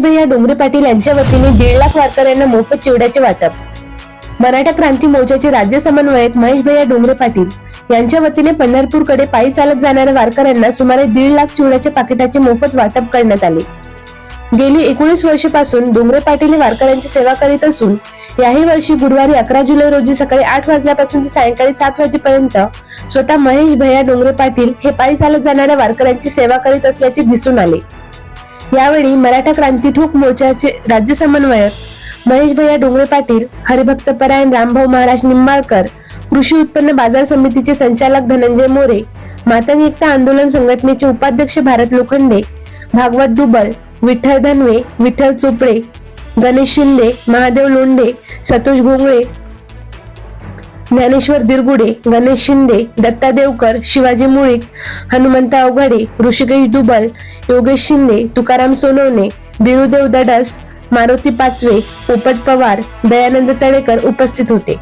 भैया डोंगरे पाटील यांच्या वतीने दीड लाख वारकऱ्यांना मोफत चिवड्याचे वाटप. मराठा क्रांती मोर्चाचे राज्य समन्वयक महेश भैया डोंगरे पाटील यांच्या वतीने पंढरपूरकडे पायी चालत जाणाऱ्या वारकऱ्यांना सुमारे दीड लाख चिवड्याच्या पाकिटाचे मोफत वाटप करण्यात आले. गेली एकोणीस वर्षापासून डोंगरे पाटील हे वारकऱ्यांची सेवा करीत असून याही वर्षी गुरुवारी अकरा जुलै रोजी सकाळी आठ वाजल्यापासून ते सायंकाळी सात वाजेपर्यंत स्वतः महेश भैया डोंगरे पाटील हे पायी चालत जाणाऱ्या वारकऱ्यांची सेवा करीत असल्याचे दिसून आले. यावेळी मराठा क्रांती ठोक मोर्चाचे राज्य समन्वयक महेश भैया डोंगरे पाटील हरिभक्त परायण रामभाऊ महाराज निंबाळकर कृषी उत्पन्न बाजार समितीचे संचालक धनंजय मोरे मातंग एकता आंदोलन संघटनेचे उपाध्यक्ष भारत लोखंडे भागवत दुबल विठ्ठल धनवे विठ्ठल चोपडे गणेश शिंदे महादेव लोंढे सतोष घोंगळे ज्ञानेश्वर दिरगुडे गणेश शिंदे दत्ता देवकर शिवाजी मुळीक हनुमंत अवघडे ऋषिकेश दुबल योगेश शिंदे तुकाराम सोनवणे बिरुदेव दडस मारुती पाचवे पोपट पवार दयानंद तळेकर उपस्थित होते.